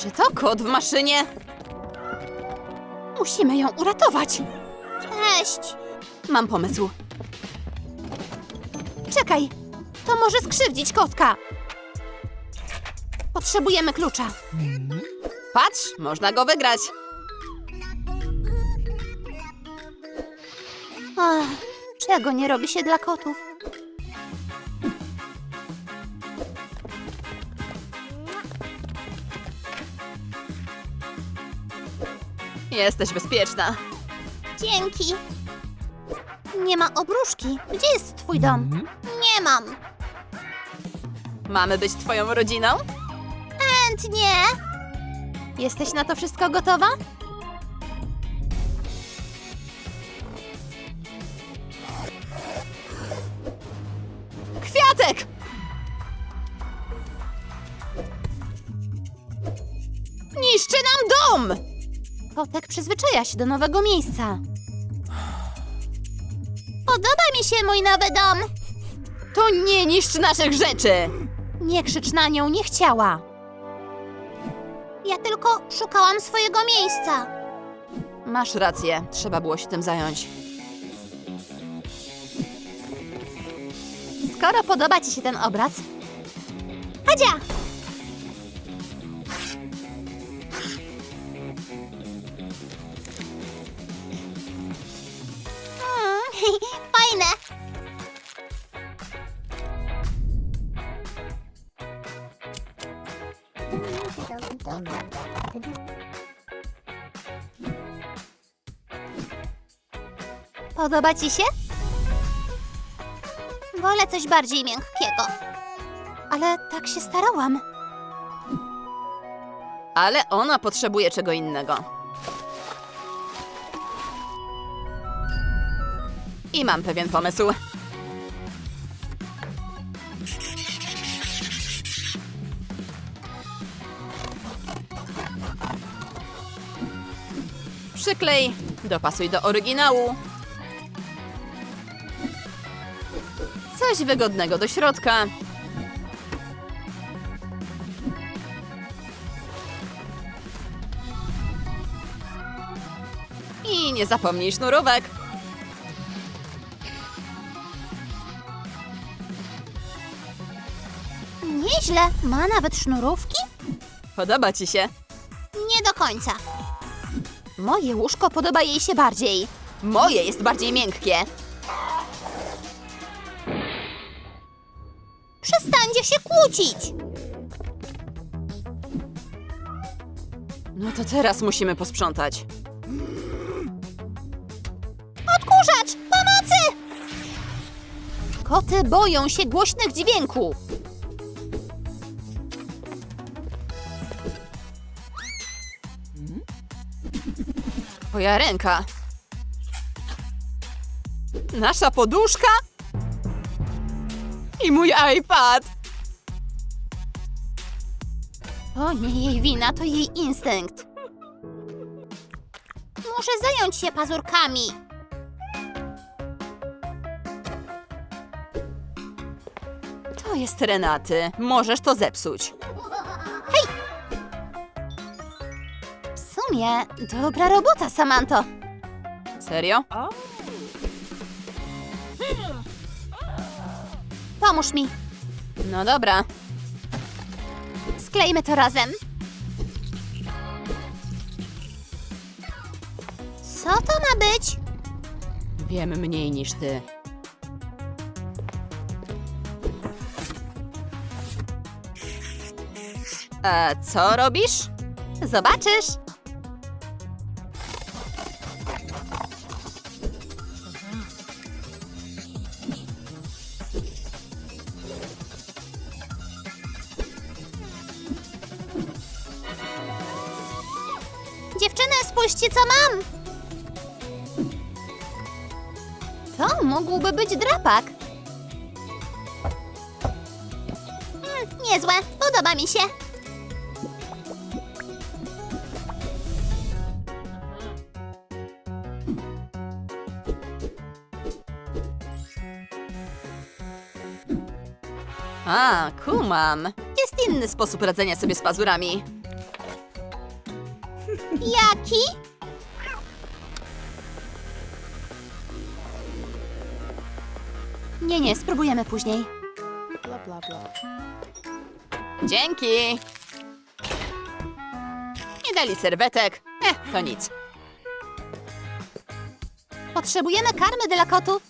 Czy to kot w maszynie? Musimy ją uratować. Cześć! Mam pomysł. Czekaj, to może skrzywdzić kotka. Potrzebujemy klucza. Patrz, można go wygrać. Ach, czego nie robi się dla kotów? Jesteś bezpieczna. Dzięki! Nie ma obruszki. Gdzie jest twój dom? Nie mam. Mamy być twoją rodziną? Chętnie! Jesteś na to wszystko gotowa? Kwiatek! Niszczy nam dom! Kotek przyzwyczaja się do nowego miejsca. Podoba mi się mój nowy dom. To nie niszcz naszych rzeczy! Nie krzycz na nią, nie chciała. Ja tylko szukałam swojego miejsca. Masz rację, trzeba było się tym zająć. Skoro podoba Ci się ten obraz, Hadzia! Podoba Ci się? Wolę coś bardziej miękkiego. Ale tak się starałam. Ale ona potrzebuje czego innego. I mam pewien pomysł. Przyklej, dopasuj do oryginału. Coś wygodnego do środka. I nie zapomnij sznurówek. Nieźle. Ma nawet sznurówki? Podoba ci się? Nie do końca. Moje łóżko podoba jej się bardziej. Moje jest bardziej miękkie. Przestańcie się kłócić. No to teraz musimy posprzątać. Odkurzacz! Pomocy! Koty boją się głośnych dźwięków. Twoja ręka. Nasza poduszka? I mój iPad. To nie jej wina, to jej instynkt. Muszę zająć się pazurkami. To jest Renaty. Możesz to zepsuć. W sumie dobra robota, Samanto. Serio? Pomóż mi. No dobra. Sklejmy to razem. Co to ma być? Wiem mniej niż ty. A co robisz? Zobaczysz. Dziewczyny, spójrzcie, co mam. To mógłby być drapak. Mm, niezłe, podoba mi się. A, kumam. Jest inny sposób radzenia sobie z pazurami. Jaki? Nie, nie, spróbujemy później. Dzięki! Nie dali serwetek. Eh, to nic. Potrzebujemy karmy dla kotów.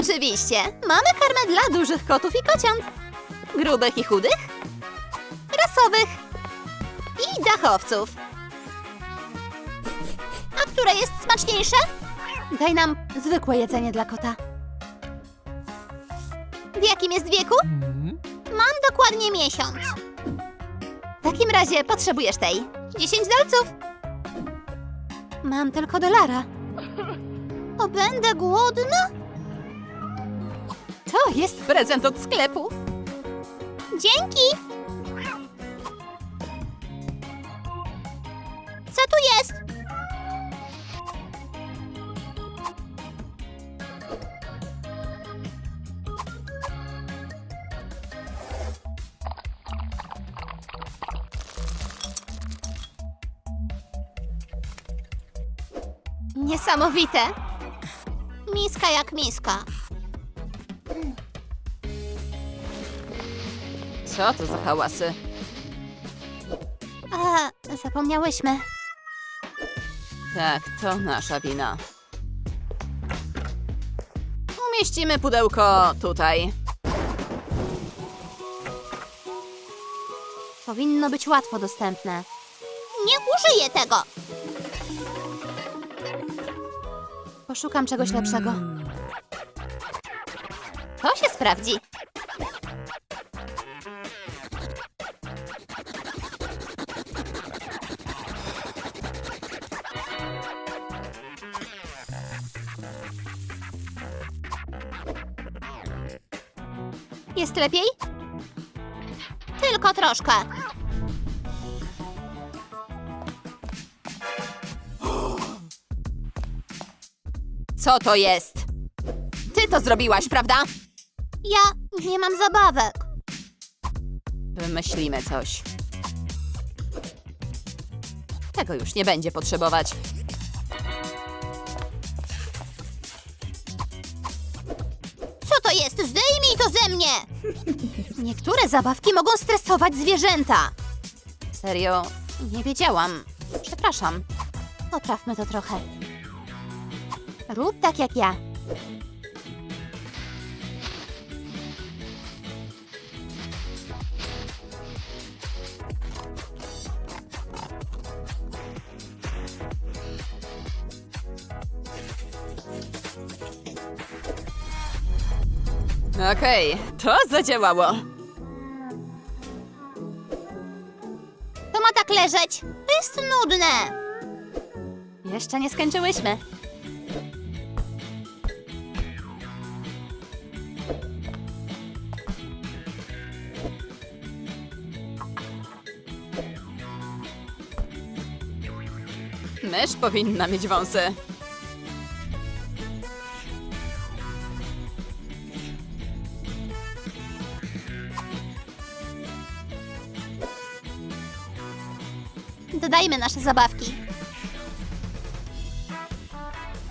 Oczywiście, mamy karmę dla dużych kotów i kociąt. Grubych i chudych, rasowych i dachowców. A które jest smaczniejsze? Daj nam zwykłe jedzenie dla kota. W jakim jest wieku? Mam dokładnie miesiąc. W takim razie potrzebujesz tej. 10 dolców. Mam tylko dolara. O, będę głodna? To jest prezent od sklepu. Dzięki. Co tu jest? Niesamowite. Miska jak miska. Co to za hałasy? A, zapomniałyśmy. Tak, to nasza wina. Umieścimy pudełko tutaj. Powinno być łatwo dostępne. Nie użyję tego. Poszukam czegoś lepszego. To się sprawdzi. Jest lepiej? Tylko troszkę. Co to jest? Ty to zrobiłaś, prawda? Ja nie mam zabawek. Wymyślimy coś. Tego już nie będzie potrzebować. Co to jest? Zdejmij to ze mnie! Niektóre zabawki mogą stresować zwierzęta. Serio? Nie wiedziałam. Przepraszam. Poprawmy to trochę. Rób tak jak ja. Okej, to zadziałało. To ma tak leżeć. To jest nudne. Jeszcze nie skończyłyśmy. Mysz powinna mieć wąsy. Dodajmy nasze zabawki.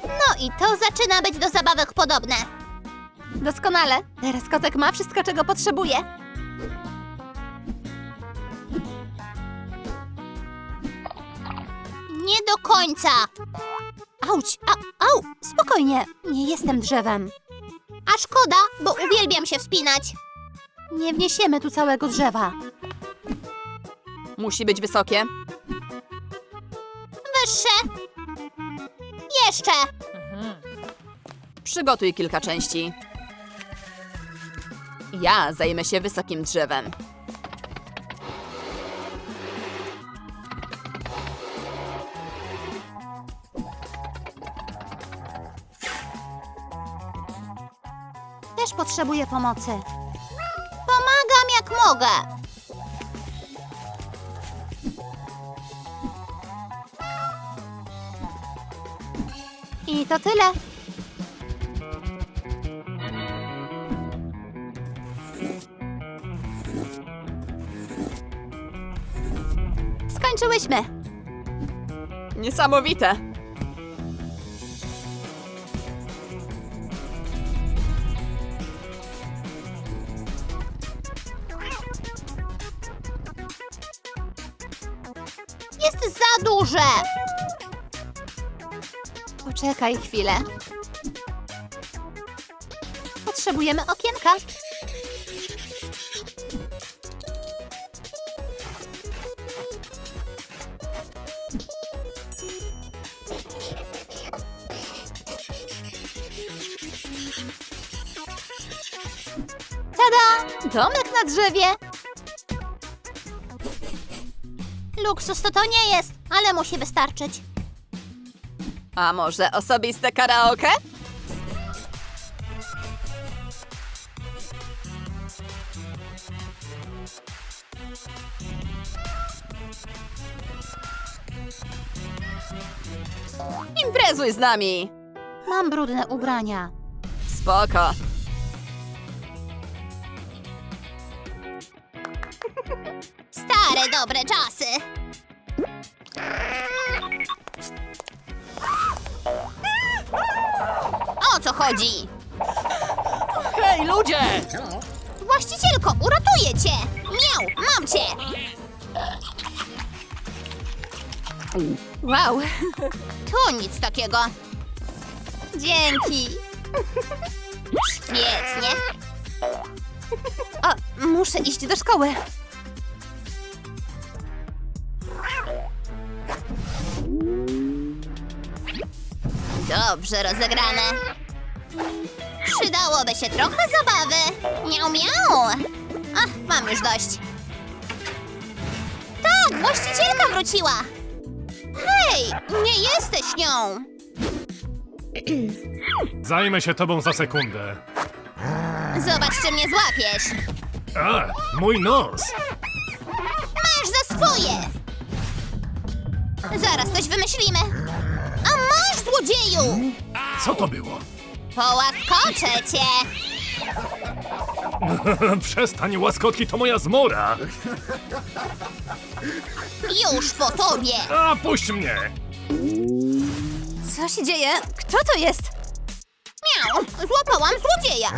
No i to zaczyna być do zabawek podobne. Doskonale. Teraz kotek ma wszystko, czego potrzebuje. Końca. Auć, a, au, spokojnie. Nie jestem drzewem. A szkoda, bo uwielbiam się wspinać. Nie wniesiemy tu całego drzewa. Musi być wysokie. Wyższe. Jeszcze. Przygotuj kilka części. Ja zajmę się wysokim drzewem. Też potrzebuję pomocy. Pomagam jak mogę. I to tyle. Skończyłyśmy. Niesamowite. Poczekaj chwilę. Potrzebujemy okienka. Tada! Domek na drzewie. Luksus to to nie jest, ale musi wystarczyć. A może osobiste karaoke? Imprezuj z nami! Mam brudne ubrania. Spoko. Stare, dobre czasy. Chodzi? Hej, ludzie! Właścicielko, uratuję cię! Miał, mam cię! Wow, Tu nic takiego. dzięki. Świetnie. O, muszę iść do szkoły. Dobrze rozegrane. Przydałoby się trochę zabawy. Miał, miał. Ach, mam już dość. Tak, właścicielka wróciła. Hej, nie jesteś nią. Zajmę się tobą za sekundę. Zobacz, czy mnie złapiesz. A, mój nos! Masz za swoje. Zaraz coś wymyślimy. A masz, złodzieju! Co to było? Połaskoczę cię. Przestań, łaskotki to moja zmora! Już po tobie. A, puść mnie! Co się dzieje? Kto to jest? Miał, złapałam złodzieja.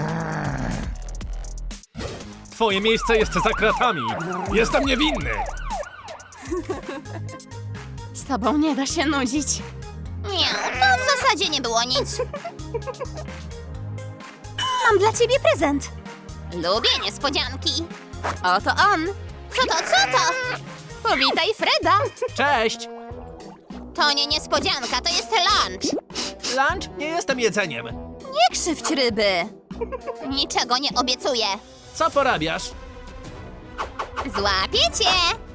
Twoje miejsce jest za kratami! Jestem niewinny! Z tobą nie da się nudzić. Zasadzie nie było nic. Mam dla ciebie prezent. Lubię niespodzianki. Oto on. Co to, co to? Powitaj Freda. Cześć! To nie niespodzianka, to jest lunch. Lunch? Nie jestem jedzeniem. Nie krzywdź ryby. Niczego nie obiecuję. Co porabiasz? Złapię cię.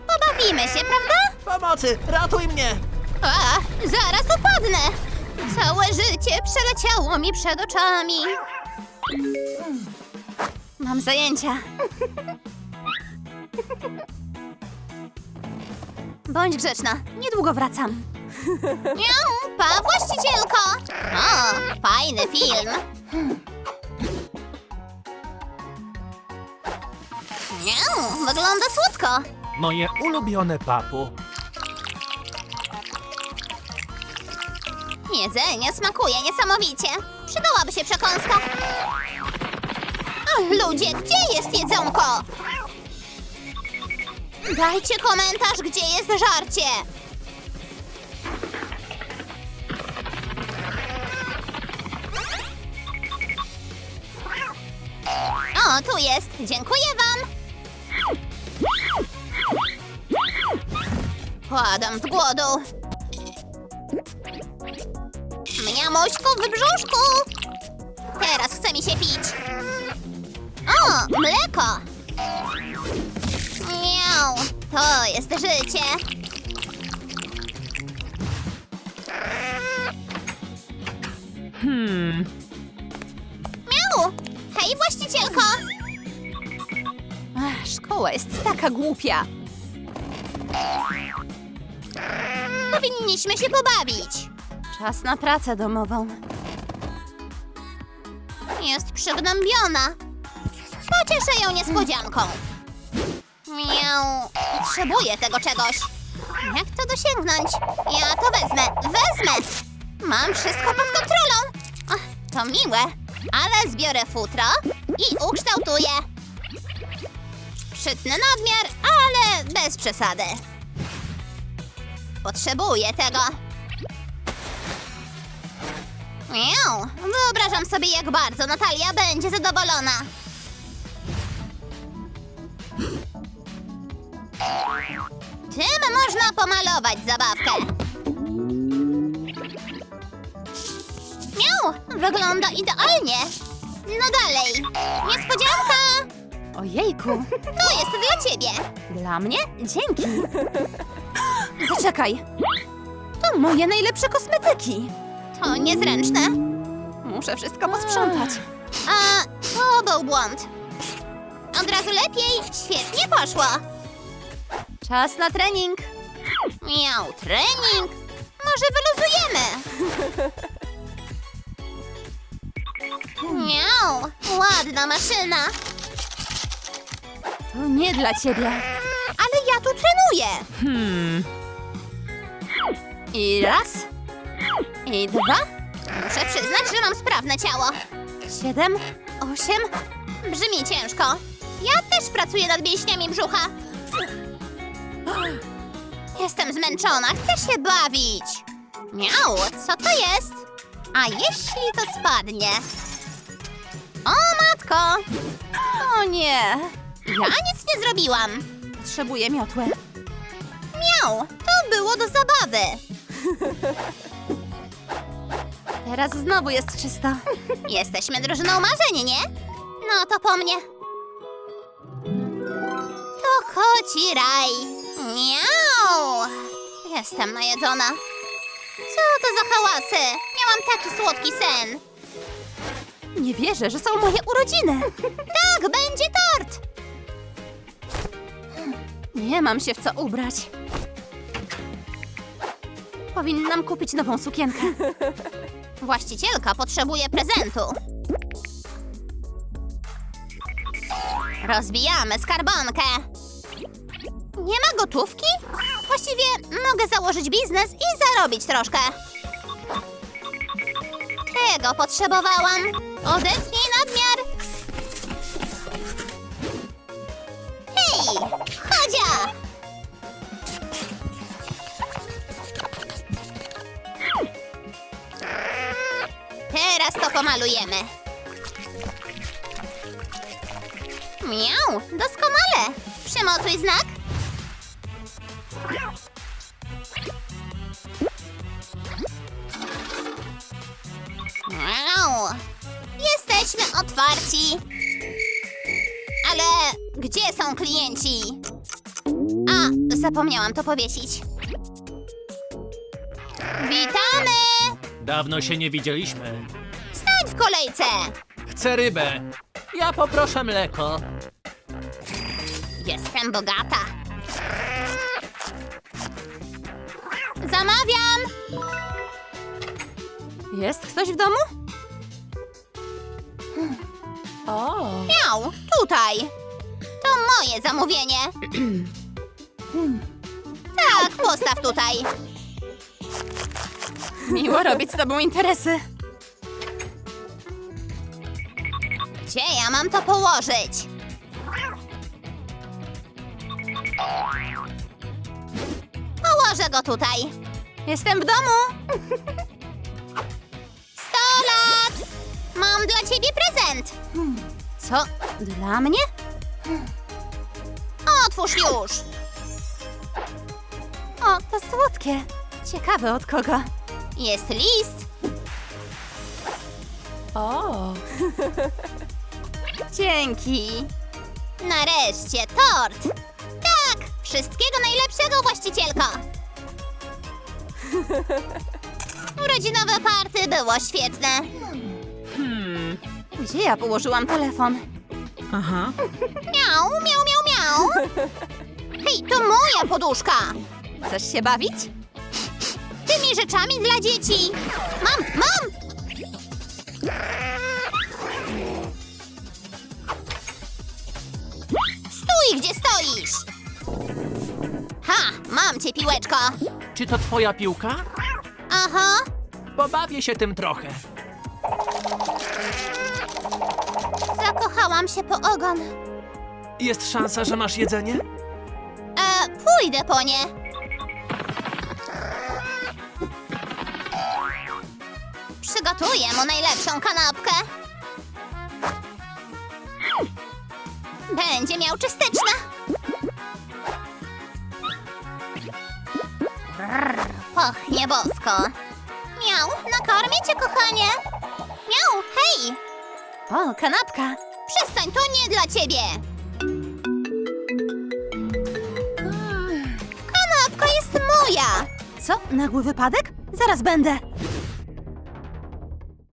Pobawimy się, prawda? Pomocy! Ratuj mnie! A, zaraz upadnę. Całe życie przeleciało mi przed oczami. Mam zajęcia. Bądź grzeczna. Niedługo wracam. Miau, pa, właścicielko. O, fajny film. Miau, wygląda słodko. Moje ulubione papu. Jedzenie smakuje niesamowicie. Przydałaby się przekąska. Ludzie, gdzie jest jedzonko? Dajcie komentarz, gdzie jest żarcie. O, tu jest. Dziękuję wam. Padam z głodu. Mniamuśku w brzuszku! Teraz chce mi się pić. O, mleko! Miau, to jest życie. Hmm. Miau! Hej, właścicielko! Ach, szkoła jest taka głupia. Powinniśmy się pobawić. Czas na pracę domową. Jest przygnębiona. Pocieszę ją niespodzianką. Miau, potrzebuję tego czegoś. Jak to dosięgnąć? Ja to wezmę, wezmę! Mam wszystko pod kontrolą! Ach, to miłe, ale zbiorę futro i ukształtuję. Przytnę nadmiar, ale bez przesady. Potrzebuję tego. Miau, wyobrażam sobie, jak bardzo Natalia będzie zadowolona. Tym można pomalować zabawkę. Miau, wygląda idealnie. No dalej. Niespodzianka! Ojejku, To jest dla ciebie. dla mnie? Dzięki. Zaczekaj. To moje najlepsze kosmetyki. To niezręczne. Muszę wszystko posprzątać. A to był błąd. Od razu lepiej. Świetnie poszło. Czas na trening. Miał trening. Może wyluzujemy. Miał, ładna maszyna. To nie dla ciebie. Ale ja tu trenuję. Hmm. I raz. I dwa. Muszę przyznać, że mam sprawne ciało. Siedem. Osiem. Brzmi ciężko. Ja też pracuję nad mięśniami brzucha. Jestem zmęczona, chcę się bawić. Miau, co to jest? A jeśli to spadnie? O matko! O nie. Ja nic nie zrobiłam. Potrzebuję miotłę. Miau, to było do zabawy. Teraz znowu jest czysto. Jesteśmy drużyną marzeń, nie? No to po mnie. To koci raj. Miau! Jestem najedzona. Co to za hałasy? Miałam taki słodki sen. Nie wierzę, że są moje urodziny. Tak, będzie tort. Nie mam się w co ubrać. Powinnam kupić nową sukienkę. Właścicielka potrzebuje prezentu. Rozbijamy skarbonkę. Nie ma gotówki? Właściwie mogę założyć biznes i zarobić troszkę. Tego potrzebowałam. Odetnij nadmiar. Hej, chodzia! Teraz to pomalujemy. Miau, doskonale. Przymocuj znak. Miau. Jesteśmy otwarci. Ale gdzie są klienci? A, zapomniałam to powiesić. Witamy! Dawno się nie widzieliśmy. Stań w kolejce! Chcę rybę. Ja poproszę mleko. Jestem bogata. Zamawiam! Jest ktoś w domu? O. Miał, tutaj. To moje zamówienie. Tak, postaw tutaj. Miło robić z tobą interesy. Gdzie ja mam to położyć? Położę go tutaj. Jestem w domu. Sto lat! Mam dla ciebie prezent. Co? Dla mnie? Otwórz już. O, to słodkie. Ciekawe od kogo. Jest list. O. Dzięki. Nareszcie tort! Tak! Wszystkiego najlepszego, właścicielko! Urodzinowe party było świetne. Hmm. Gdzie ja położyłam telefon? Aha. Miau, miau, miau, miau! Hej, to moja poduszka! Chcesz się bawić? Tymi rzeczami dla dzieci! Mam, mam! Stoisz! Ha, mam cię piłeczko. Czy to twoja piłka? Aha. Pobawię się tym trochę. Zakochałam się po ogon. Jest szansa, że masz jedzenie? E, pójdę po nie. Przygotuję mu najlepszą kanapkę. Będzie miał czystyczna. Brrr, Pachnie bosko. Miał, nakarmię cię, kochanie. Miał, hej! O, kanapka. Przestań, to nie dla ciebie! Kanapka jest moja! Co? Nagły wypadek? Zaraz będę.